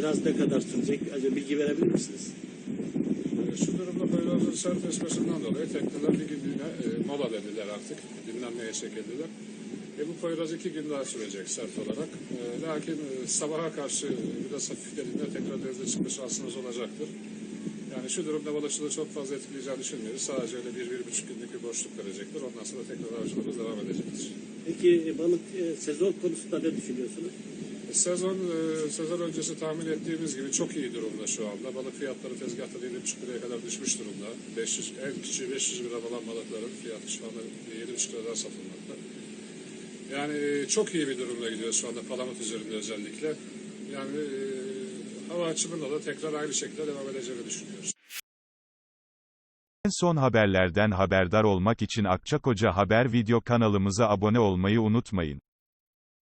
Biraz ne kadar sürecek? Acaba bilgi verebilir misiniz? E, Şu durumda Poyraz'ın sert esmesinden dolayı tekneler bir günlüğüne e, mola dediler artık. Dinlenmeye çekildiler. E, bu Poyraz iki gün daha sürecek sert olarak. E, lakin e, sabaha karşı biraz hafiflediğinde tekrar denize çıkma şansınız olacaktır. Yani şu durumda balıkçılığı çok fazla etkileyeceğini düşünmüyoruz. Sadece öyle bir, bir buçuk günlük bir boşluk verecektir. Ondan sonra tekrar avcılığımız devam edecektir. Peki e, balık e, sezon konusunda ne düşünüyorsunuz? Sezon e, sezon öncesi tahmin ettiğimiz gibi çok iyi durumda şu anda. Balık fiyatları tezgahta 7,5 liraya kadar düşmüş durumda. 500, en küçüğü 500 gram olan balıkların fiyatı şu anda 7,5 liradan satılmakta. Yani e, çok iyi bir durumda gidiyor şu anda palamut üzerinde özellikle. Yani e, hava açımında da tekrar aynı şekilde devam edeceğini düşünüyoruz. En son haberlerden haberdar olmak için Akçakoca Haber video kanalımıza abone olmayı unutmayın.